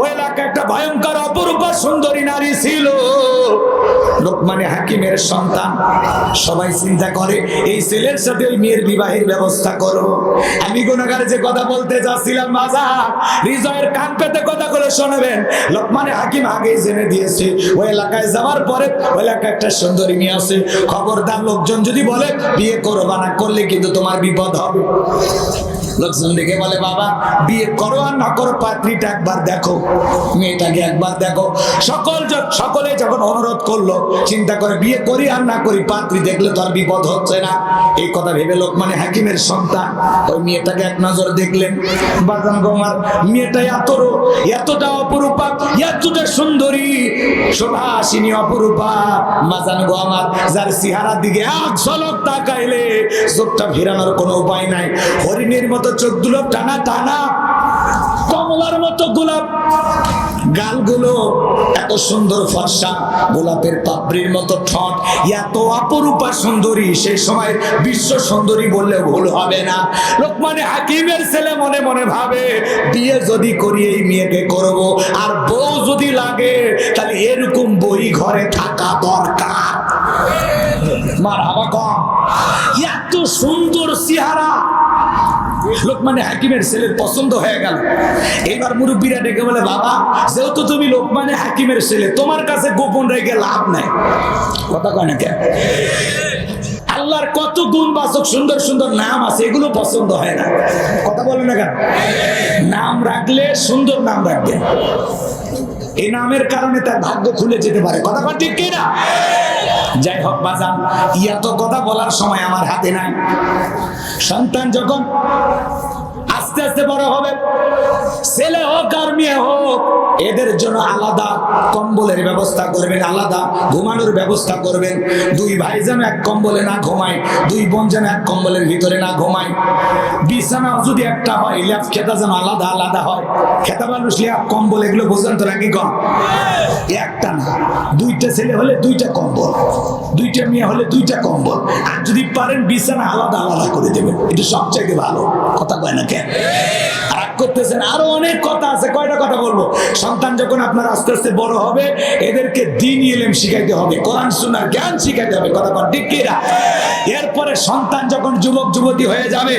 ওই এলাকায় একটা ভয়ঙ্কর, অপরূপা সুন্দরী নারী ছিল। লোকমানে হাকিমের সন্তান। সবাই চিন্তা করে, এই ছেলের সাথে মেয়ের বিবাহের ব্যবস্থা করো। আমি যে কথা বলতে যাচ্ছিলাম মাজা কান হাকিম আগেই জেনে দিয়েছে, ওই এলাকায় যাওয়ার পরে ওই এলাকায় একটা সুন্দরী মেয়ে আছে। খবরদার লোকজন যদি বলে, বিয়ে করো বা না, করলে কিন্তু তোমার বিপদ হবে। লোকজন দেখে বলে, বাবা, বিয়ে করো আর না করো, পাত্রীটা একবার দেখো, মেয়েটাকে একবার দেখো। সকল সকলে যখন অনুরোধ করল, চিন্তা করে বিয়ে করি আর না করি, পাত্রী দেখলে তো আর বিপদ হচ্ছে না। এই কথা ভেবে লোক মানে হাকিমের সন্তান। ওই মেয়েটাকে এক নজর দেখলেন। বাজান মেয়েটা এত এতটা অপরূপা, এতটা সুন্দরী সুভাষিনী অপরূপা। মাজান গো আমার যার চেহারার দিকে এক ঝলক তাকাইলে, চোখটা ফেরানোর কোনো উপায় নাই। হরিণের মতো চোখ দুলো টানা টানা, কমলার মতো গোলাপ। গালগুলো এত সুন্দর ফর্সা, গোলাপের পাপড়ির মতো ঠট, এত অপরূপা সুন্দরী। সেই সময় বিশ্ব সুন্দরী বললে ভুল হবে না। লোকমানে হাকিমের ছেলে মনে মনে ভাবে, বিয়ে যদি করি এই মেয়েকে করব, আর বউ যদি লাগে, তাহলে এরকম বই ঘরে থাকা দরকার। মার হাবা কম। এত সুন্দর চেহারা লোকমানে হাকিমের ছেলের পছন্দ হয়ে গেল। এবার মুরব্বীরা ডেকে বলে, বাবা, যেহেতু তুমি লোকমানে হাকিমের ছেলে, তোমার কাছে গোপন রেখে লাভ নাই। কথা কয় না আল্লাহর কত গুণ বাসক সুন্দর সুন্দর নাম আছে, এগুলো পছন্দ হয় না। কথা বলে না কেন? নাম রাখলে সুন্দর নাম রাখবেন এই নামের কারণে তার ভাগ্য খুলে যেতে পারে। কথা ঠিক কিনা? যাই হোক, বাজান, ইয়া তো কথা বলার সময় আমার হাতে নাই। সন্তান যখন আস্তে আস্তে বড় হবে ছেলে হোক আর মেয়ে হোক, এদের জন্য আলাদা কম্বলের ব্যবস্থা করবেন, আলাদা ঘুমানোর ব্যবস্থা করবেন। দুই ভাই যেন এক কম্বলে না ঘুমায়, দুই বোন যেন এক কম্বলের ভিতরে না ঘুমায়। বিছানা যদি একটা হয় ল্যাপ খেতা যেন আলাদা আলাদা হয়। খেতা মানুষ ল্যাপ কম্বল, এগুলো বোঝেন তো নাকি কম একটা না, দুইটা ছেলে হলে দুইটা কম্বল, দুইটা মেয়ে হলে দুইটা কম্বল। আর যদি পারেন বিছানা আলাদা আলাদা করে দেবেন, এটা সবচাইতে ভালো। কথা কয় না কেন করতেছেন। আরও অনেক কথা আছে, কয়টা কথা বলব? সন্তান যখন আপনার আস্তে আস্তে বড় হবে, এদেরকে দিন এলেম শিখাইতে হবে, কোরআন শোনার জ্ঞান শিখাইতে হবে, কথা কন ঠিক কিনা? এরপরে সন্তান যখন যুবক, যুবতী হয়ে যাবে,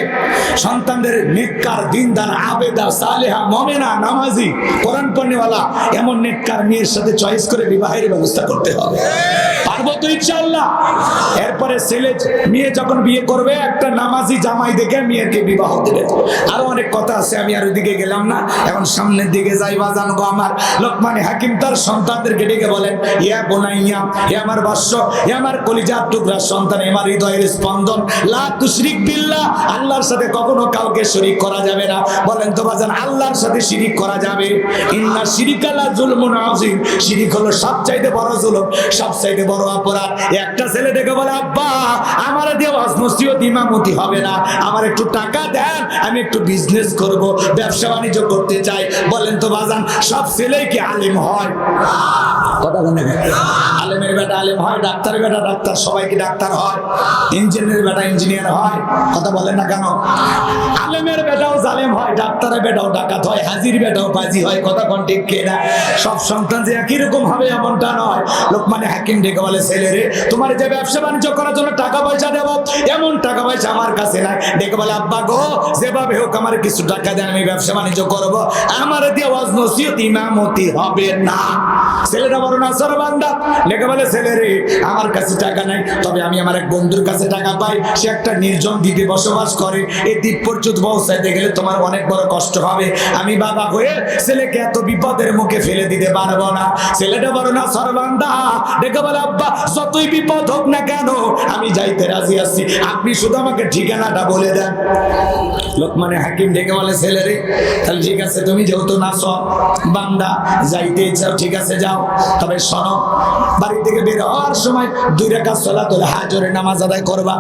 সন্তানদের নেককার, দিনদার, আবেদা, সালেহা, মমেনা, নামাজি, কোরআন পণ্যওয়ালা, এমন নেককার মেয়ের সাথে চয়েস করে বিবাহের ব্যবস্থা করতে হবে। এরপরে ছেলে, মেয়ে যখন বিয়ে করবে, একটা নামাজি জামাই দেখে মেয়েকে বিবাহ দেবে। আরও অনেক কথা আছে, আমি আর ওইদিকে গেলাম না, এখন সামনের দিকে যাই বা জানব আমার। লোকমানে হাকিম তার সন্তানদেরকে ডেকে বলেন ইয়া বোনাইয়া হে আমার বাস্য হে আমার কলিজার টুকরা সন্তান আমার হৃদয়ের স্পন্দন। লা তুশরিক বিল্লাহ, আল্লাহর সাথে কখনো কাউকে শরীক করা যাবে না। বলেন তো বাজান, আল্লাহর সাথে শিরিক করা যাবে? ইন্না শিরিকালা জুলমুন আযীম। শিরিক হলো সবচাইতে বড় জুলুম, সবচাইতে বড় অপরাধ। একটা ছেলে ডেকে বলে, আব্বা, আমার দিয়ে ওয়াজ নসিহত ইমামতি হবে না। আমার একটু টাকা দেন, আমি একটু বিজনেস করব। ব্যবসা বাণিজ্য করতে চাই বলেন তো বাজান, সব ছেলেই কি আলিম হয়? কথা বলে আলেমের বেটা আলেম হয়, ডাক্তারের বেটা ডাক্তার, সবাই কি ডাক্তার হয়? ইঞ্জিনিয়ারের বেটা ইঞ্জিনিয়ার হয়, কথা বলেন না কেন? আলেমের বেটাও জালেম হয়, ডাক্তারের বেটাও ডাকাত হয়, হাজির বেটাও বাজি হয়, কথা কোন ঠিক কিনা সব সন্তান যে একই রকম হবে এমনটা নয়। লোকমানে হাকিম ডেকে বলে, ছেলে রে, তোমার যে ব্যবসা বাণিজ্য করার জন্য টাকা পয়সা দেবো, এমন টাকা পয়সা আমার কাছে নাই। ডেকে বলে, আব্বা গো, যেভাবে হোক আমার কিছু টাকা দেন, আমি ব্যবসা বাণিজ্য করব, আমার দিয়ে ওয়াজ নসিহত ইমামতি হবে না। ছেলেটা বড় না সরবান্দা লেখা বলে ছেলে রে আমার কাছে টাকা নাই, তবে আমি আমার এক বন্ধুর কাছে টাকা পাই। সে একটা নির্জন দ্বীপে বসবাস করে। এই দ্বীপ পর্যন্ত পৌঁছাইতে গেলে তোমার অনেক বড় কষ্ট হবে। আমি বাবা হয়ে ছেলেকে এত বিপদের মুখে ফেলে দিতে পারব না। ছেলেটা বড় না সরবান্দা দেখে বলে, আব্বা, যতই বিপদ হোক না কেন, আমি যাইতে রাজি আছি। আপনি শুধু আমাকে ঠিকানাটা বলে দেন। লোকমানে হাকিম ডেকে বলে ছেলে রে তাহলে ঠিক আছে, তুমি যেহেতু না সব বান্দা, যাইতে চাও ঠিক আছে, যাও। তবে শোনো বাড়ি থেকে বের হওয়ার সময় দুই রেখা সলাতুল হাজরের নামাজ আদায় করবা।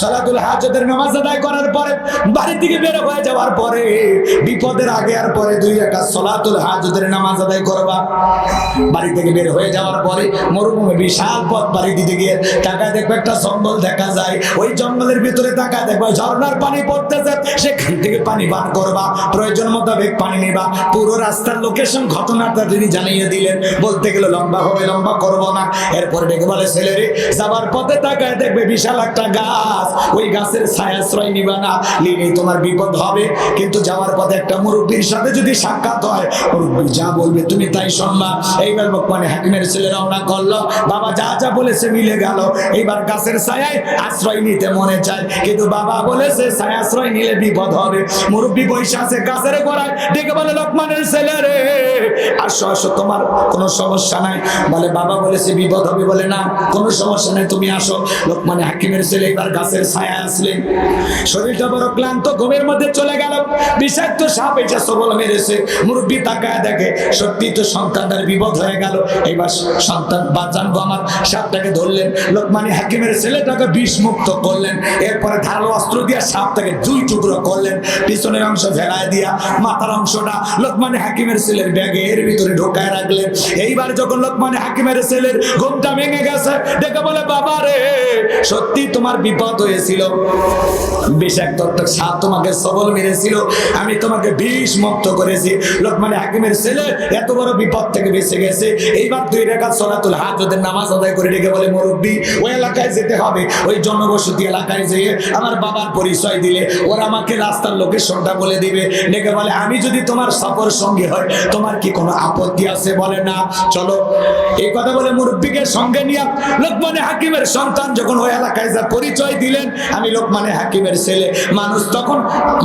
সলাতুল হাজতের নামাজ আদায় করার পরে বাড়ি থেকে বের হয়ে যাওয়ার পরে, বিপদের আগে আর পরে দুই রেখা সলাতুল হাজতের নামাজ আদায় করবা। বাড়ি থেকে বের হয়ে যাওয়ার পরে মরুভূমি বিশাল পথ বাড়ি দিতে গিয়ে টাকায় দেখবে একটা জঙ্গল দেখা যায়। ওই জঙ্গলের ভিতরে টাকা দেখবে ঝর্ণার পানি পড়তেছে, সেখান থেকে পানি পান করবা। করবা প্রয়োজন মোতাবেক পানি নেবা। পুরো রাস্তার লোকেশন ঘটনাটা তিনি জানিয়ে দিলেন। বলতে গেলে লম্বা হবে, লম্বা করব না। এরপরে ডেকে বলে, ছেলেরে, যাবার পথে তাকায় দেখবে বিশাল একটা গাছ। ওই গাছের ছায়াশ্রয় নিবা না। নিলে তোমার বিপদ হবে। কিন্তু যাওয়ার পথে একটা মুরব্বীর সাথে যদি সাক্ষাৎ হয়, মুরব্বী যা বলবে তুমি তাই শুনবা। এইবার মানে হাকিমের ছেলে রওনা করল। বাবা যা যা বলেছে মিলে গেল। এইবার গাছের ছায়ায় আশ্রয় নিতে মনে চায়। কিন্তু বাবা বলেছে, ছায়া আশ্রয় নিলে বিপদ হবে। মুরব্বী বৈশা আছে গাছের গোড়ায়। ডেকে বলে, লোকমানের ছেলে রে, আসো আসো, তোমার কোনো সমস্যা নাই। বলে, বাবা বলেছে, বিপদ হবে। বলে, না, কোনো সমস্যা নাই, তুমি আসো। লোকমানে হাকিমের ছেলে গাছের ছায়া আসলেন। শরীরটা বড় ক্লান্ত, ঘুমের মধ্যে চলে গেল। বিষাক্ত সাপ এটা সবল মেরেছে। মুরব্বী তাকায় দেখে, সত্যি তো বিপদ হয়ে গেল। এবার সন্তান বাজান আমার, সাপটাকে ধরলেন। লোকমানি হাকিমের ছেলেটাকে বিষ মুক্ত করলেন। এরপরে ধারালো অস্ত্র দিয়ে সাপটাকে দুই টুকরো করলেন। পিছনের অংশ দিয়া মাথার অংশটা লোকমানি হাকিমের ছেলের ভিতরে ঢোকায় রাখলেন। এইবার যখন লোকমানি হাকিমের ছেলের ঘুমটা ভেঙে গেছে, দেখে বলে, বাবা রে, সত্যি তোমার বিপদ হয়েছিল। আমি তোমাকে বিষ মুক্ত করেছি। লোকমানে হাকিমের ছেলে এত বড় বিপদ থেকে বেঁচে গেছে। এইবার রেখা হাত ওদের নামাজ আদায় করে ডেকে বলে, মুরব্বী, ওই এলাকায় যেতে হবে। ওই জনবসতি এলাকায় যেয়ে আমার বাবার পরিচয় দিলে। ওরা আমাকে রাস্তার লোকের লোকেশনটা বলে দিবে। ডেকে বলে, আমি যদি তোমার সফর সঙ্গী হয় তোমার কি কোনো আপত্তি আছে? বলে, না, চলো। এই কথা বলে মুরব্বীকে সঙ্গে নিয়ে লোকমানে হাকিমের সন্তান যখন ওই এলাকায় যা পরিচয় দিলেন, আমি লোকমানে হাকিমের ছেলে। মানুষ তখন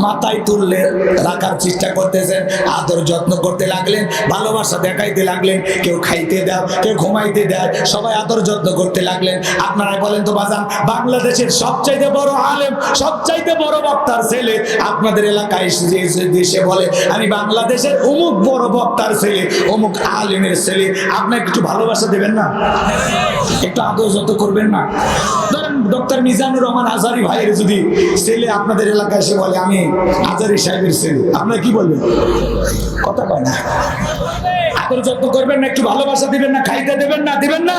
মাথায় তুললে রাখার চেষ্টা করতেছেন আদর যত্ন করতে লাগলেন, ভালোবাসা দেখাইতে লাগলেন, কেউ খাইতে দাও, কেউ ঘুমাইতে দেয়। সবাই আদর যত্ন করতে লাগলেন। আপনারাই বলেন তো, বাজান, বাংলাদেশের সবচাইতে বড় আলেম, সবচাইতে বড় বক্তার ছেলে আপনাদের এলাকায় দেশে বলে, আমি বাংলাদেশের অমুক বড় বক্তার ছেলে, অমুক আলেমের ছেলে আপনার একটু ভালোবাসা দেবেন না? একটু আদর যত্ন করবেন না? ধরেন ডক্টর মিজানুর রহমান আজারি ভাইয়ের যদি ছেলে আপনাদের এলাকায় এসে বলে, আমি আজারি সাহেবের ছেলে, আপনারা কি বলবেন? কথা কয় না। আদর যত্ন করবেন না, একটু ভালোবাসা দিবেন না, খাইতে দেবেন না, দিবেন না?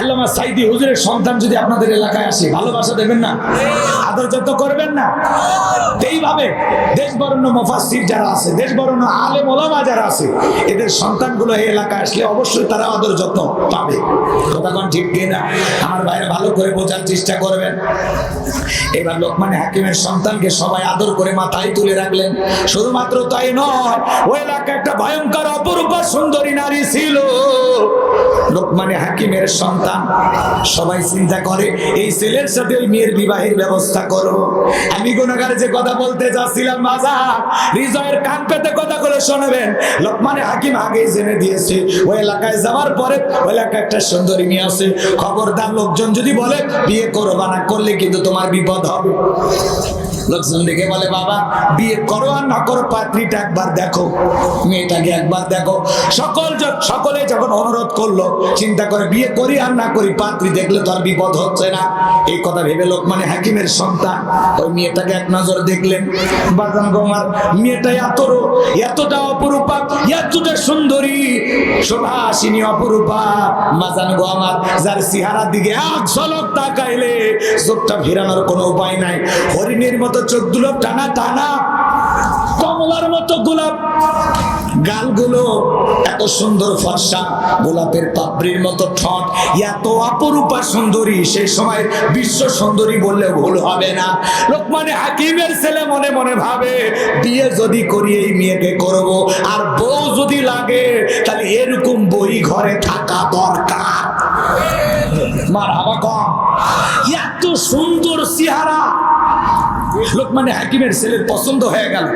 আল্লামা সাইদি হুজুরের সন্তান যদি আপনাদের এলাকায় আসে, ভালোবাসা দেবেন না? আদর যত্ন করবেন না? এইভাবে দেশ বরণ্য মুফাসসির যারা আছে দেশ বরণ্য আলেম ওলামা যারা আছে, এদের সন্তানগুলো এই এলাকায় আসলে অবশ্যই তারা আদর যত্ন পাবে। কথা কোন ঠিক কিনা আমার বাইরে ভালো করে বোঝার চেষ্টা করবেন। এবার লোকমানে হাকিমের সন্তানকে সবাই আদর করে মাথায় তুলে রাখলেন। শুধুমাত্র তাই নয় ওই এলাকা একটা ভয়ঙ্কর অপরূপা সুন্দরী নারী ছিল। লোকমানে হাকিমের সন্তান সবাই চিন্তা করে, এই ছেলের সাথে ওই মেয়ের বিবাহের ব্যবস্থা করো। আমি গুণাগারে যে কথা বলতে যাচ্ছিলাম বাজার হৃদয়ের কান পেতে কথা করে শোনাবেন। লোকমানে হাকিম আগেই জেনে দিয়েছে, ওই এলাকায় যাওয়ার পরে ওই এলাকায় একটা সুন্দরী মেয়ে আছে। খবরদার লোকজন যদি বলে, বিয়ে করো বা না, করলে কিন্তু তোমার বিপদ হবে। লোকজন দেখে বলে, বাবা, বিয়ে করো আর না করো, পাত্রীটা একবার দেখো, মেয়েটাকে একবার দেখো। সকল সকলে যখন অনুরোধ করল, চিন্তা করে, বিয়ে করি আর না করি, পাত্রী দেখলে তো আর বিপদ হচ্ছে না। এই কথা ভেবে লোক মানে হাকিমের সন্তান, ওই মেয়েটাকে এক নজর দেখলেন। বাজান গোমার, মেয়েটা এত এতটা অপরূপা, এতটা সুন্দরী সুভাষিনী অপরূপা। মাজান গো আমার যার চেহারার দিকে এক ঝলক তাকাইলে, চোখটা ফেরানোর কোনো উপায় নাই। হরিণের মতো চোখ দুলো টানা টানা, কমলার মতো গোলাপ। গালগুলো এত সুন্দর ফর্সা, গোলাপের পাপড়ির মতো ঠট, এত অপরূপা সুন্দরী। সেই সময় বিশ্ব সুন্দরী বললে ভুল হবে না। লোকমানে হাকিমের ছেলে মনে মনে ভাবে, বিয়ে যদি করি এই মেয়েকে করব, আর বউ যদি লাগে, তাহলে এরকম বই ঘরে থাকা দরকার। মার হাবা কম। এত সুন্দর চেহারা লোকমানে হাকিমের ছেলের পছন্দ হয়ে গেল।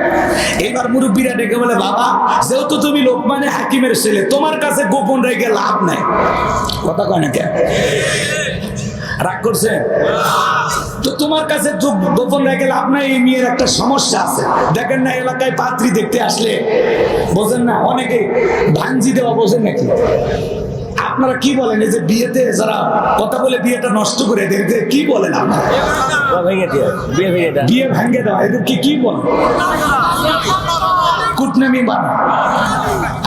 এইবার মুরব্বীরা ডেকে বলে, বাবা, যেহেতু তুমি লোকমানে হাকিমের ছেলে, তোমার কাছে গোপন রেখে লাভ নাই। কথা কয় না রাগ করছে? তো তোমার কাছে গোপন রেখে লাভ নাই, এই মেয়ের একটা সমস্যা আছে। দেখেন না, এলাকায় পাত্রী দেখতে আসলে, বোঝেন না, অনেকে ভাঞ্জি দেওয়া বোঝেন নাকি? আপনারা কি বলেন? এই যে বিয়েতে যারা কথা বলে বিয়েটা নষ্ট করে দেয় কি বলেন আপনারা? বিয়ে ভেঙে দেয় বিয়ে ভেঙে দেওয়া। এদের কি কি বলেন? কুটনামি বানা।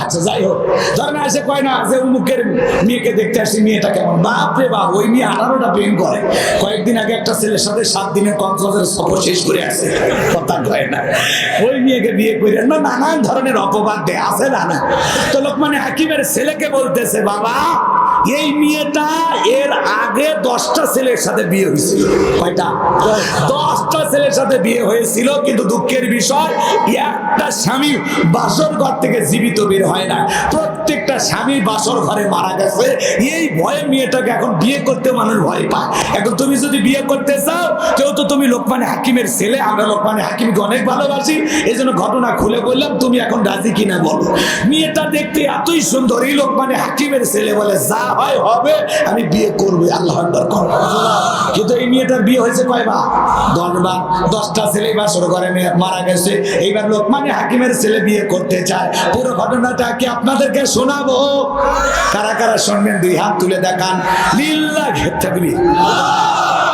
আচ্ছা যাই হোক। ধরেন এসে কয় না যে উমুকের মেয়েকে দেখতে আসছি মেয়েটা কেমন? বাপ রে বাপ, ওই মেয়ে আঠারোটা প্রেম করে। কয়েকদিন আগে একটা ছেলের সাথে সাত দিনের কক্সবাজার সফর শেষ করে আসে। কথা কয় না। ওই মেয়েকে বিয়ে করে না, নানান ধরনের অপবাদ দেয় আছে না না তো লোক মানে হাকিমের ছেলেকে বলতেছে, বাবা এই মেয়েটা এর আগে দশটা ছেলের সাথে বিয়ে হয়েছিল। কয়টা? দশটা ছেলের সাথে বিয়ে হয়েছিল, কিন্তু দুঃখের বিষয়, একটা স্বামী বাসর ঘর থেকে জীবিত বের হয় না। প্রত্যেকটা স্বামী বাসর ঘরে মারা গেছে। এই ভয়ে মেয়েটাকে এখন বিয়ে করতে মানুষ ভয় পায়। এখন তুমি যদি বিয়ে করতে চাও, যেহেতু তুমি লোকমানে হাকিমের ছেলে, আমরা লোকমানে হাকিমকে অনেক ভালোবাসি এই জন্য ঘটনা খুলে বললাম, তুমি এখন রাজি কিনা বলো? মেয়েটা দেখতে এতই সুন্দর, এই লোকমানে হাকিমের ছেলে বলে যা হয়, হবে, আমি বিয়ে করব, আল্লাহ করো। কিন্তু এই মেয়েটার বিয়ে হয়েছে কয়বার? দশবার। দশটা ছেলে মা শুরু মেয়ে মারা গেছে। এইবার লোক লোকমানে হাকিমের ছেলে বিয়ে করতে চায়। পুরো ঘটনাটা কি আপনাদেরকে শোনাবো? কারা কারা শুনবেন, দুই হাত তুলে দেখান। লীলা তাকবীর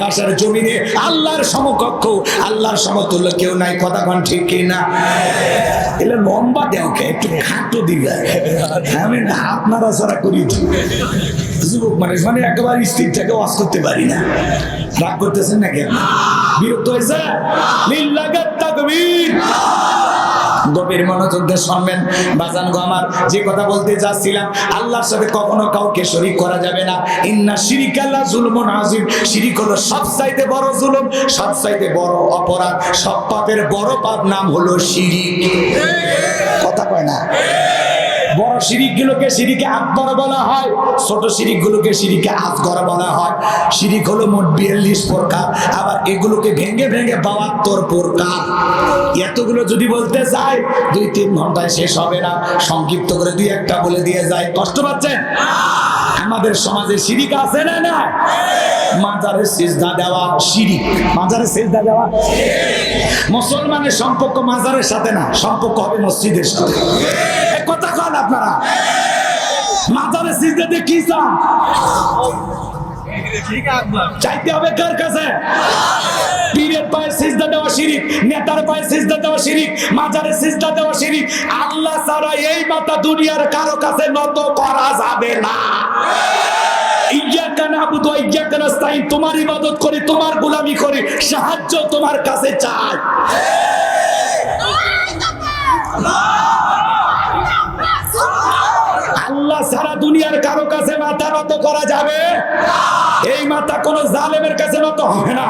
আকাশের জমিনে আল্লাহর সমকক্ষ, আল্লাহর সমতুল্য কেউ নাই, কথা কোন ঠিক কি না? এলে লম্বা দেওকে একটু খাটো দিবে। আমি না আপনারা সারা করি যুবক মানে একেবারে স্থির থেকে ওয়াজ করতে পারি না। রাগ করতেছেন না কেন বিরক্ত হয়েছে? লিল্লাগাত তাকবীর। গভীর মনোযোগ দিয়ে শুনবেন। বাজান গো আমার, যে কথা বলতে যাচ্ছিলাম, আল্লাহর সাথে কখনো কাউকে শরীক করা যাবে না। ইন্না শিরিক আল্লাহ জুলমুন আজিম শিরিক হলো সবচাইতে বড় জুলুম, সবচাইতে বড় অপরাধ। সব পাপের বড় পাপ নাম হলো শিরিক। কথা কয় না? বড় শিরিক গুলোকে শিরিকে আকবর বলা হয়, ছোট শিরিক গুলোকে শিরিকে আসগর বলা হয়। শিরিক হলো মোট বিয়াল্লিশ প্রকার আবার এগুলোকে ভেঙে ভেঙে বাহাত্তর প্রকার এতগুলো যদি বলতে চাই দুই তিন ঘন্টায় শেষ হবে না। সংক্ষিপ্ত করে দুই একটা বলে দিয়ে যায়। কষ্ট পাচ্ছেন? আমাদের সমাজে শিরিক আছে না না মাজারে সিজদা দেওয়া শিরিক। মাজারে সিজদা দেওয়া মুসলমানের সম্পর্ক মাজারের সাথে না, সম্পর্ক হবে মসজিদের সাথে। কথা কন আপনারা। মাজারে সিজদা দিয়ে কি চাইতে হবে কার কাছে? পীরের সিজদা দেওয়া শিরিক, নেতার পায়ে সিজদা দেওয়া শিরিক, মাজারে সিজদা দেওয়া শিরিক। আল্লাহ ছাড়া এই মাথা দুনিয়ার কারও কাছে নত করা যাবে না। তোমার ইবাদত করি, তোমার গোলামি করি, সাহায্য তোমার কাছে চাই। আল্লাহ সারা দুনিয়ার কারও কাছে মাথা নত করা যাবে? এই মাথা কোন জালেমের কাছে নত হবে না,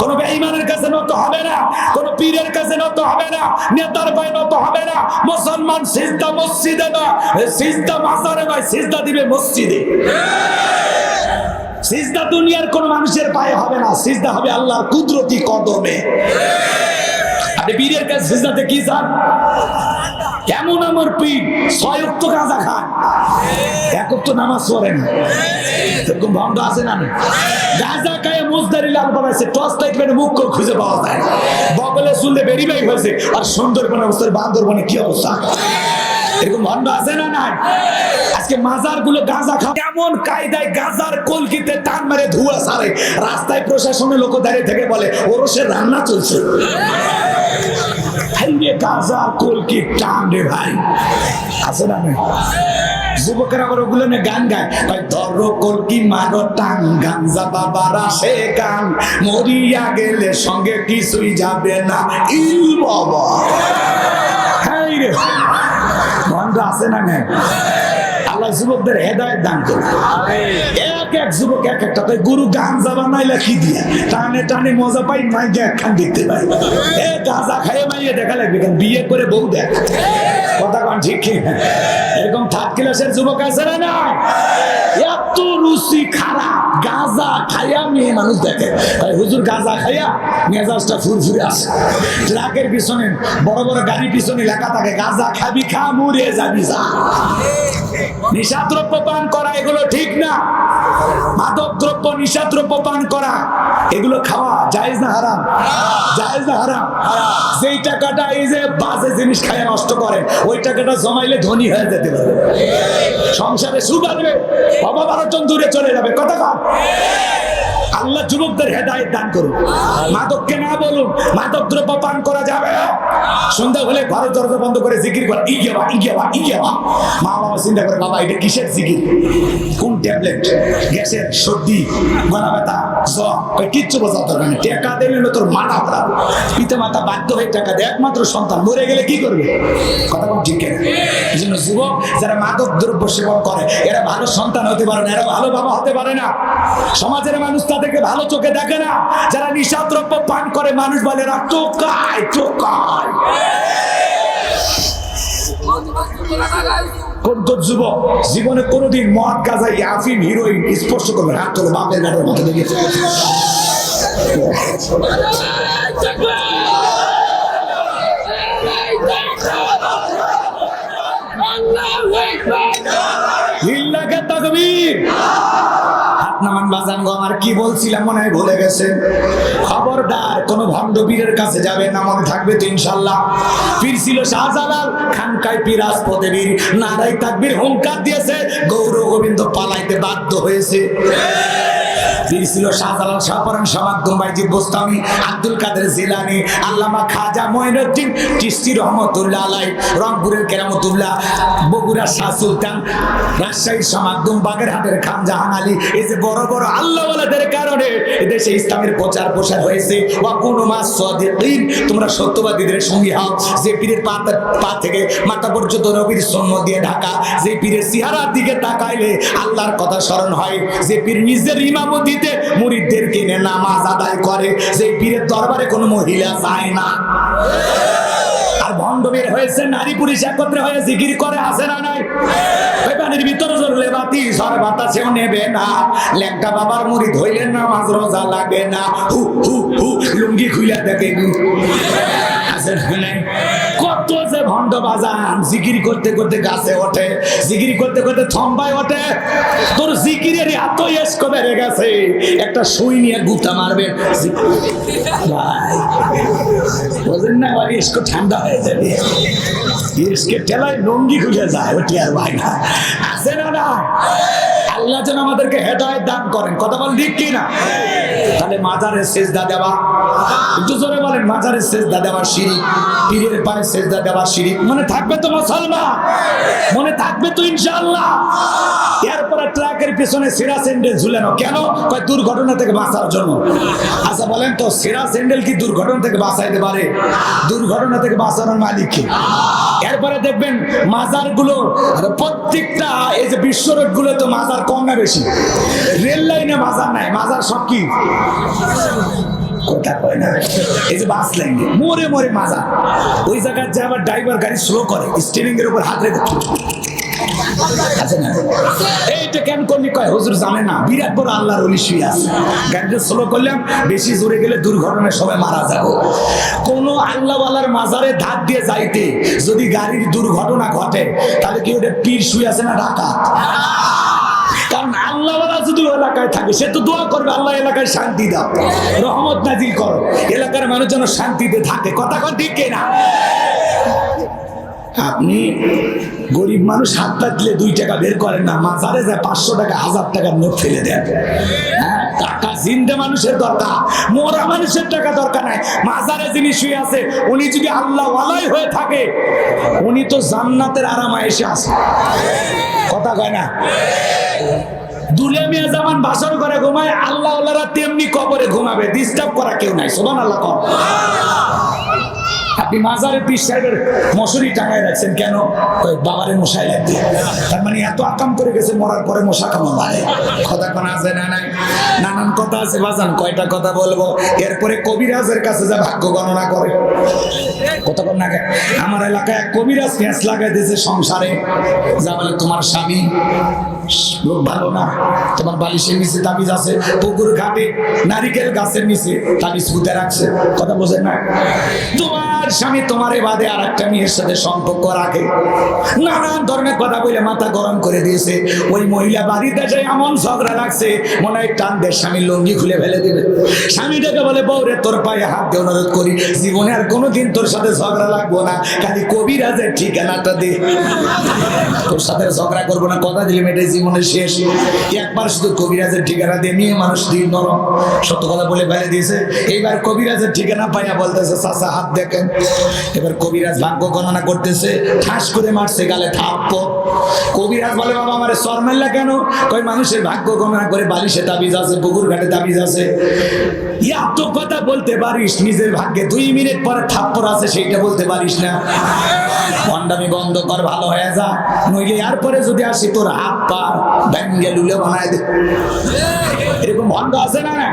কোন বেঈমানের কাছে নত হবে না, কোন পীরের কাছে নত হবে না, নেতার পায়ে নত হবে না, মুসলমান সিজদা মসজিদে না সিজদা মাজারে নয়, সিজদা দিবে মসজিদে। সিজদা দুনিয়ার কোন মানুষের পায়ে হবে না, সিজদা হবে আল্লাহর কুদরতি কদমে। আপনি বীরের কাছে সিজদাতে কি চান? কেমন আমার পীর? ছয় তো গাঁজা খান একক তো নামাজ পড়ে না। এরকম ভণ্ড আছে না না? গাঁজা খায়, মুজদারি লাল বানাইছে, টর্চ লাইট মুখ করে খুঁজে পাওয়া যায় বগলে শুনলে বেরি বাই হয়েছে আর সুন্দরবন অবস্থার বান্দরবনে কি অবস্থা? এরকম ভণ্ড আছে না নাই? আজকে গাঁজা কায়দায় গাঁজার কলকিতে টান মেরে ধুয়া সারে রাস্তায় প্রশাসনের লোক দাঁড়িয়ে থেকে বলে ওরসের রান্না চলছে। হাইরে গাঁজা, কলকি, টান ভাই। আছে না? যুবকেরা আবার ওগুলো নিয়ে গান গায়। ধরো কলকি, মারো টান গাঞ্জা বাবার আসে গান। মরিয়া গেলে সঙ্গে কিছুই যাবে না। ইল বাবা। হ্যাঁ রে। মন্দ আছে না নাই? আল্লাহ যুবকদের হেদায়ত দান করুন। এক এক এক একটা, তাই গুরু গাঞ্জা বানাইলে কি দিয়ে? টানে টানে মজা পাই, মাইকে একখান দেখতে পাই। এ গাঁজা খাইয়ে মাইয়ে দেখা লাগবে কেন? বিয়ে করে বউ দেখ। কথা ঠিক? এরকম যুবক না এত গাঁজা খাইয়া মেয়ে মানুষ দেখে। গাঁজা খাইয়া মেজাজটা ফুরফুরে ট্রাকের পিছনে, বড় বড় গাড়ির পিছনে লেখা থাকে, গাঁজা খাবি খা মুড়ে যাবি যা। নিশাদ্রব্য পান করা, এগুলো ঠিক না। মাদক দ্রব্য নিশাদ্রব্য পান করা, এগুলো খাওয়া জায়েজ না হারাম? জায়েজ না হারাম? যেই টাকাটা এই যে বাজে জিনিস খায় নষ্ট করে, ওই টাকাটা জমাইলে ধনী হয়ে যেতে পারে সংসারে সুখ আসবে, অভাব দূরে চলে যাবে। কথা আল্লাহ যুবকদের হেদায়ত দান করুন। মাদককে না বলুন মাদক দ্রব্য পান করা যাবে। সন্ধ্যা হলে ঘরের দরজা বন্ধ করে জিকির করে ই ইগে বা ই বা মা বাবা চিন্তা করে বাবা এটা কিসের জিকির? কোন ট্যাবলেট? গ্যাসের সর্দি গলা ব্যথা। ওই কিচ্ছু বোঝা দরকার নেই টাকা দিলে হলো তোর পিতা মাতা বাধ্য হয়ে টাকা দেয় একমাত্র সন্তান মরে গেলে কি করবে কথা বল ঠিক কেন এই জন্য যুবক যারা মাদক দ্রব্য সেবন করে এরা ভালো সন্তান হতে পারে না এরা ভালো বাবা হতে পারে না সমাজের মানুষ তাদেরকে ভালো চোখে দেখে না যারা নিশাদ্রব্য পান করে মানুষ বলে এরা টোকায় টোকায় কোন তোর যুবক জীবনে কোনোদিন মদ গাজা ইয়াফিম হিরোইন স্পর্শ করবে হাত তোলো বাপের গাড়ির মতো দেখেছে লিল্লাকে তাকবীর। নামান বাজান গো আমার কি বলছিলাম মনে হয় ভুলে গেছে। খবরদার, কোন ভণ্ড পীরের কাছে যাবে না, মনে থাকবে তো ইনশাল্লাহ। পীর ছিল শাহজালাল, খানকায় পিরাজ পদেবীর নারাই তাকবীর হুঙ্কার দিয়েছে গৌর গোবিন্দ পালাইতে বাধ্য হয়েছে। পীর ছিল, শাহজালাল শাহপরান শামাদ্দুম বাইজিদ বোস্তামি, আব্দুল কাদের জিলানি, আল্লামা খাজা মঈনুদ্দিন চিশতি রহমতুল্লাহ আলাই রংপুরের কেরামতুল্লাহ, বগুড়ার শাহ সুলতান রাজশাহীর শামাদ্দুম বাগেরহাটের খান জাহান আলী। এই যে বড় বড় আল্লাহওয়ালাদের কারণে এদেশে ইসলামের প্রচার প্রসার হয়েছে। ওয়া কুনু মাস সাদিকিন, তোমরা সত্যবাদীদের সঙ্গী হও। যে পীরের পা পা থেকে মাথা পর্যন্ত নবীর সন্ন দিয়ে ঢাকা, যে পীরের চেহারার দিকে তাকাইলে আল্লাহর কথা স্মরণ হয়। যে পীর নিজের ইমামতিতে মুরিদদের কিনে নামাজ আদায় করে। সেই পীরের দরবারে কোনো মহিলা যায় না। আর বের হয়েছে, নারী করে আসে না ভিতরে বাতাসেও নেবে না। বাবার মুড়ি লাগে না। লুঙ্গি খুইলা দেখে আছে না নাই? কত যে ভণ্ড বাজান? জিকির করতে করতে গাছে ওঠে। জিকির করতে করতে থম্বায় ওঠে। তোর জিকিরের এত এস্ক বেড়ে গেছে। একটা সুই নিয়ে গুতা মারবে। ভাই না ঠান্ডা হয়ে যাবে। ঠেলায় লঙ্গি খুলে যায়, ওটি আর ভাই না। না না আল্লাহ যেন আমাদেরকে হেদায়ত দান করেন। কথা বল ঠিক কি না তাহলে মাজারে সেজদা দেওয়া। একটু জোরে বলেন মাজারে সেজদা দেওয়া শিরিক। পীরের পায়ে সেজদা দেওয়া শিরিক। মনে থাকবে তো মুসলমান? মনে থাকবে তো ইনশাআল্লাহ? এরপরে ট্রাকের পিছনে সেরা স্যান্ডেল ঝুলানো কেন? কয়, দুর্ঘটনা থেকে বাঁচার জন্য। আচ্ছা বলেন তো, সেরা স্যান্ডেল কি দুর্ঘটনা থেকে বাঁচাইতে পারে? দুর্ঘটনা থেকে বাঁচানোর মালিক কে? এরপরে দেখবেন মাজারগুলো প্রত্যেকটা, এই যে বিশ্ব রোডগুলো তো মাজার না বেশি? রেল লাইনে মাজার নাই মাজার সব কি? ওই ড্রাইভার গাড়ি স্লো করে উপর হাত রেখে কেন জানে না। বিরাট শুয়ে আছে। গাড়িটা স্লো করলাম, বেশি জোরে গেলে দুর্ঘটনায় সবাই মারা যাব। কোন আল্লাহওয়ালার মাজারে ধার দিয়ে যাইতে যদি গাড়ির দুর্ঘটনা ঘটে, তাহলে কি ওটা পীর শুয়ে আছে না ঢাকা কারণ আল্লাহ যদি এলাকায় থাকে, সে তো দোয়া করবে, আল্লাহ এলাকায় শান্তি দাও। রহমত নাজিল করো। এলাকার মানুষ যেন শান্তিতে থাকে। কথা কথা ঠিক না আপনি গরিব মানুষ হাত পাতলে দুই টাকা বের করেন না মাজারে যায় পাঁচশো টাকা হাজার টাকার নোট ফেলে দেন হ্যাঁ, টাকা জিন্দা মানুষের দরকার মোরা মানুষের টাকা দরকার নাই। মাজারে আছে উনি যদি হয়ে থাকে উনি তো এসে আছে। কথা কয় না? দুলে ভাষণ করে ঘুমায় আল্লাহ তেমনি কবরে ঘুমাবে ডিস্টার্ব করা কেউ নাই। সোমান আল্লাহ আপনি মাজারে পীর সাহেবের মশুরি টাঙায় রাখছেন কেন? বাবারে মশাই লাগবে। তার মানে এত আকাম করে গেছে, মরার পরে মশা কামা মারে কথা কোন আছে না নাই? নানান কথা আছে, বাজান, কয়টা কথা বলব? এরপরে কবিরাজের কাছে যা ভাগ্য গণনা করে। কতক্ষণ আগে আমার এলাকায় কবিরাজ ফ্যাঁস লাগাই দিয়েছে সংসারে। যা বলে, তোমার স্বামী লোক ভালো না। তোমার বালিশের নিচে তাবিজ আছে, পুকুর ঘাটে নারিকেল গাছের নিচে তাবিজ পুঁতে রাখছে। কথা বোঝেন না? তোমার স্বামী বাদে আর একটা মেয়ের সাথে সম্পর্ক রাখে। নানান ধরনের কথা বলে মাথা গরম করে দিয়েছে। ওই মহিলা বাড়িতে এমন ঝগড়া লাগছে, মনে হয় টান দেয় স্বামীর লঙ্গি খুলে ফেলে দিবে। স্বামীটাকে বলে, বউরে, তোর পায়ে হাত দিয়ে অনুরোধ করি, জীবনে আর কোনোদিন তোর সাথে ঝগড়া লাগবো না। খালি কবিরাজের ঠিকানাটা দে। তোর সাথে ঝগড়া করব না, কথা দিলে মেয়েটাই জীবনে শেষ। একবার শুধু কবিরাজের ঠিকানা দিয়ে নিয়ে মানুষ দিন নরম। সত্য কথা বলে ফেলে দিয়েছে। এইবার কবিরাজের ঠিকানা পাইয়া বলতেছে, চাচা, হাত দেখেন। এবার কবিরাজ ভাগ্য গণনা করতেছে, ঠাস করে মারছে, গালে থাপ্প। কবিরাজ বলে, বাবা, আমার সর মারলা কেন? কই মানুষের ভাগ্য গণনা করে বালিশে তাবিজ আছে, পুকুর ঘাটে তাবিজ আছে। এত কথা বলতে পারিস, নিজের ভাগ্যে দুই মিনিট পরে থাপ্পর আছে, সেইটা বলতে পারিস না। ভণ্ডামি বন্ধ কর, ভালো হয়ে যা। নইলে আর পরে যদি আসি, তোর হাত পা ব্যাঙ্গে লুলে বানায় দে। এরকম ভণ্ড আছে না না?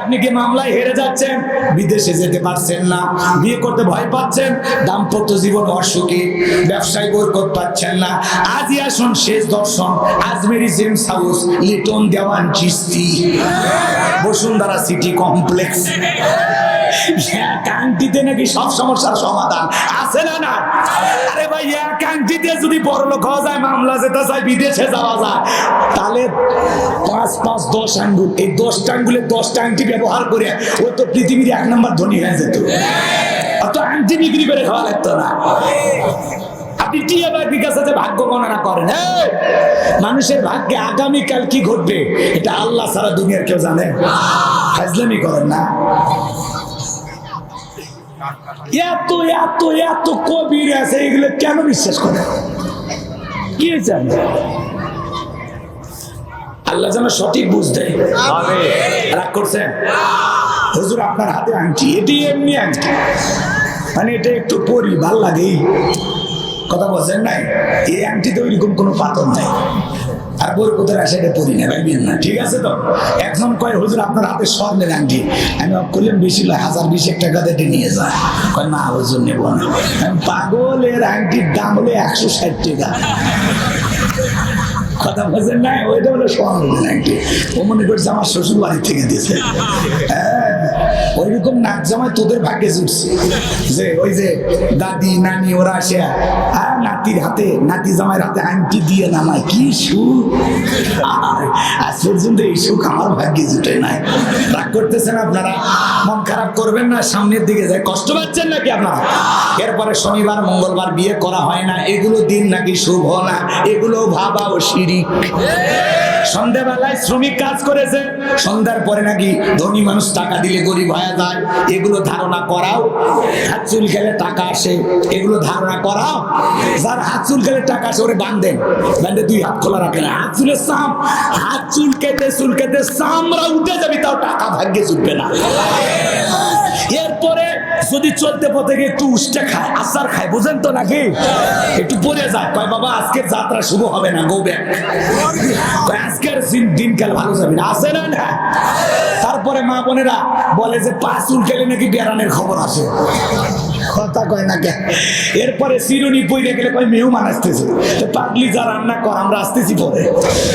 আপনি কি মামলায় হেরে যাচ্ছেন? বিদেশে যেতে পারছেন না। বিয়ে করতে ভয় পাচ্ছেন? দাম্পত্য জীবন অসুখী। ব্যবসায় বরকত পাচ্ছেন না। আজই আসুন শেষ দর্শন। Ajmeri gems house Liton Dewan Chishti Bashundhara city complex. এক আংটিতে নাকি সব সমস্যার সমাধান। আছে না না? আরে ভাই এক আংটিতে যদি বড় লোক হওয়া যায়, মামলা যেতে চায় বিদেশে যাওয়া যায়, তাহলে পাঁচ পাঁচ দশ আঙ্গুল এই দশটা আঙ্গুলে দশটা আংটি ব্যবহার করে ও তো পৃথিবীর এক নম্বর ধনী হয়ে যেত। অত আংটি বিক্রি করে খাওয়া লাগতো না। আপনি ভাগ্য গণনা করেন এই, মানুষের ভাগ্যে আগামীকাল কি ঘটবে এটা আল্লাহ সারা দুনিয়ার কেউ জানে। ফাজলামি করেন না। এত এত এত কবির আছে এগুলো কেন বিশ্বাস করে কি জানে আল্লাহ যেন সঠিক বুঝ দেয়। রাগ করছেন? হুজুর আপনার হাতে আংটি এটি এমনি আংটি। মানে এটা একটু পরি ভালো লাগে। কথা বলছেন নাই? এই আংটিতে ওইরকম কোনো পাতন নাই। আর বরকতের আসে এটা পরি না ভাইবেন না ঠিক আছে তো? এখন কয় হুজুর আপনার হাতে স্বর্ণের আংটি। আমি অফ করলাম বেশি লয় হাজার বিশেক টাকা দিয়ে নিয়ে যায় কয় না হুজুর নেব না। পাগলের আংটির দাম হলো একশো ষাট টাকা। কথা বলছেন ওইটা হলো আংটি ও মনে করছে আমার শ্বশুর বাড়ি থেকে দিয়েছে। হ্যাঁ ওইরকম তোদের ভাগ্যে জুটছে। যে ওই যে দাদি, নানি, ওরা আসে আর নাতির হাতে, নাতি হাতে আংটি দিয়ে নামায়, কি সুখ? আজ পর্যন্ত এই সুখ আমার ভাগ্যে জুটে নাই। রাগ করতেছেন আপনারা? মন খারাপ করবেন না, সামনের দিকে যায়। কষ্ট পাচ্ছেন নাকি আপনারা? এরপরে শনিবার, মঙ্গলবার বিয়ে করা হয় না। এগুলো দিন নাকি শুভ না, এগুলো ভাবা ও শিরিক সন্ধ্যাবেলায় শ্রমিক কাজ করেছে, সন্ধ্যার পরে নাকি ধনী মানুষ টাকা দিলে গরিব হয়ে যায়। এগুলো ধারণা করাও। হাত চুল খেলে টাকা আসে, এগুলো ধারণা করাও। যার হাত চুল খেলে টাকা আসে, ওরে বান্ধেন বান্ধে দুই হাত খোলা রাখে না। হাত চুলের সাম হাত চুল কেটে চুল কেটে সামরা উঠে যাবি, তাও টাকা ভাগ্যে জুটবে না। এরপরে যদি চলতে পথে একটু উষ্টা খায়, আচার খায়, বুঝেন তো নাকি? একটু পরে যায়। কয়, বাবা আজকে যাত্রা শুভ হবে না গো ব্যাগ আজকের দিন দিনকাল ভালো যাবে না। আসে না না? তারপরে মা বোনেরা বলে যে পাঁচ উল্টেলে নাকি বেড়ানের খবর আসে কথা কয় না কে? এরপরে চিরুনি পইরে গেলে কয় মেহমান আসতেছে তো পাগলি যা রান্না কর, আমরা আসতেছি পরে।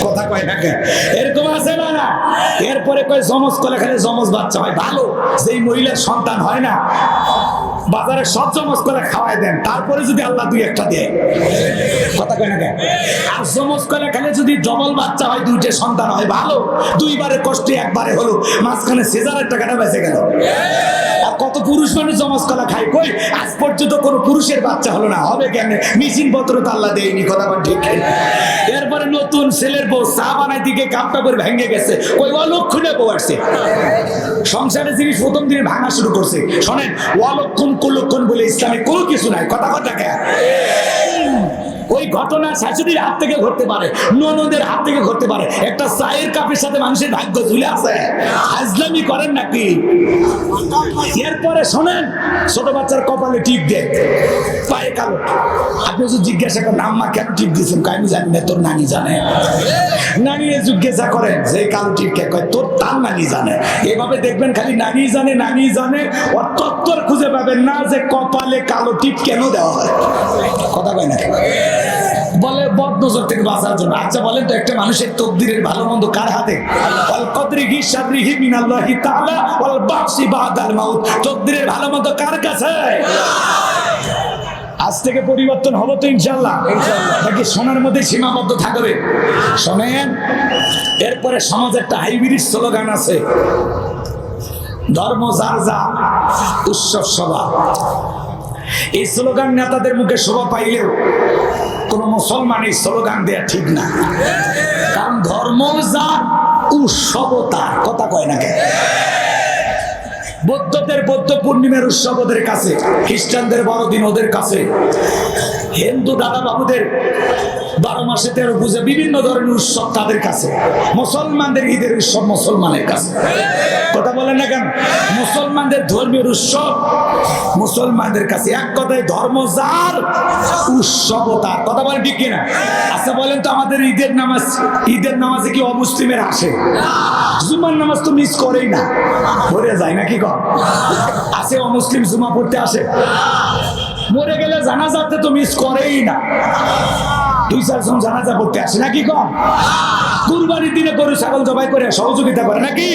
কথা কয় না কে? এরকম আছে না? না এরপরে কয়, জমজ কলে খেলে জমজ বাচ্চা হয়। ভালো সেই মহিলার সন্তান হয় না বাজারে সব জমজ করে খাওয়াই দেন, তারপরে যদি আল্লাহ দুই একটা দেয়। কথা কয় না কে আর জমজ করে খালি যদি ডবল বাচ্চা হয়, দুইটা সন্তান হয়, ভালো। দুইবারে কষ্টে একবারে হলো, মাঝখানে সেজারের টাকাটা বেঁচে গেল। কত পুরুষ মানুষ জমজ কলা খায়, কই? আজ পর্যন্ত কোনো পুরুষের বাচ্চা হলো না, হবে কেন মেশিন পত্র তো আল্লাহ দেয়নি, কথা ঠিক এরপরে নতুন ছেলের বউ, চা বানাই দিকে কাপটা করে ভেঙে গেছে। ওই অলক্ষণে বউ আসছে। সংসারের জিনিস প্রথম দিনে ভাঙা শুরু করছে। শোনেন, অলক্ষণ কুলক্ষণ বলে ইসলামে কোনো কিছু নাই। কথা কথা কে? ওই ঘটনা শাশুড়ির হাত থেকে ঘটতে পারে, ননদের হাত থেকে ঘটতে পারে। একটা চায়ের কাপের সাথে মানুষের ভাগ্য ঝুলে আছে। হাজলামি করেন নাকি? এরপরে শোনেন, ছোট বাচ্চার কপালে টিপ দেয়। পায়ে কালো। আপনি যদি জিজ্ঞাসা করেন, আম্মা, কেন টিপ দিয়েছেন? আমি জানি না, তোর নানি জানে। নানি জিজ্ঞাসা করেন, যে কালো টিপ কে? কয়, তোর তার নানি জানে। এভাবে দেখবেন খালি নানি জানে নানি জানে। ওর তত্ত্বর খুঁজে পাবেন না যে কপালে কালো টিপ কেন দেওয়া হয়। কথা কয় না? বলে বদ নজর থেকে বাঁচার জন্য। আচ্ছা বলেন তো একটা মানুষের তকদিরের ভালো মন্দ কার হাতে? তকদিরের ভালো মন্দ কার কাছে? আজ থেকে পরিবর্তন হব তো ইনশাল্লাহ নাকি সোনার মধ্যে সীমাবদ্ধ থাকবে? শোনেন এরপরে সমাজে একটা হাইব্রিড স্লোগান আছে। ধর্ম যার যা উৎসব সভা এই স্লোগান নেতাদের মুখে শোভা পাইলেও কোন মুসলমান এই স্লোগান দেয়া ঠিক না। কারণ ধর্ম যার উৎসব তার কথা কয় না কেন? বৌদ্ধদের বৌদ্ধ পূর্ণিমার উৎসব ওদের কাছে, খ্রিস্টানদের বড়দিন ওদের কাছে। হিন্দু দাদা বাবুদের বারো মাসে তেরো পূজা বিভিন্ন ধরনের উৎসব তাদের কাছে। মুসলমানদের ঈদের উৎসব মুসলমানের কাছে। কথা বলেন না কেন? মুসলমানদের ধর্মীয় উৎসব মুসলমানদের কাছে। এক কথায় ধর্ম যার, উৎসব তার। কথা বলেন ঠিক কিনা? আচ্ছা বলেন তো আমাদের ঈদের নামাজ, ঈদের নামাজে কি অমুসলিমের আসে? জুমার নামাজ তো মিস করেই না। পড়ে যায় নাকি কম আসে অমুসলিম জুমা পড়তে আসে। মরে গেলে জানাজাতে তো মিস করেই না। দুই চারজন জানাজা পড়তে আসে নাকি কম? কুরবানির দিনে গরু, ছাগল জবাই করে সহযোগিতা করে নাকি?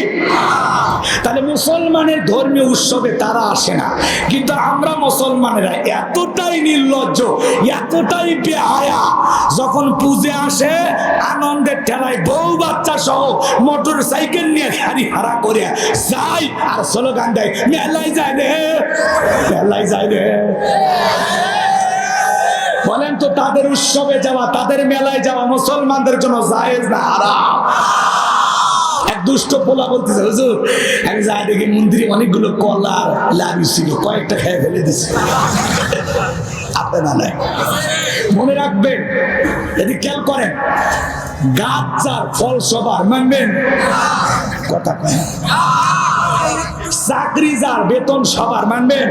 তাহলে মুসলমানের ধর্মীয় উৎসবে তারা আসে না। কিন্তু আমরা মুসলমানেরা এতটাই নির্লজ্জ, এতটাই বেহায়া, যখন পুজে আসে, আনন্দের ঠেলায় বউ বাচ্চা সহ মোটর সাইকেল নিয়ে গাড়ি ভাড়া করে যাই আর স্লোগান দেয়, মেলায় যায় রে, মেলায় যায় রে। তো তাদের উৎসবে যাওয়া, তাদের মেলায় যাওয়া মুসলমানদের জন্য জায়েজ না এক দুষ্ট পোলা আমি যা দেখি মন্দিরে অনেকগুলো কয়েকটা খেয়ে মনে রাখবেন, যদি খেয়াল করেন, গাছ ফল সবার, মানবেন? কথা চাকরি যার, বেতন সবার, মানবেন?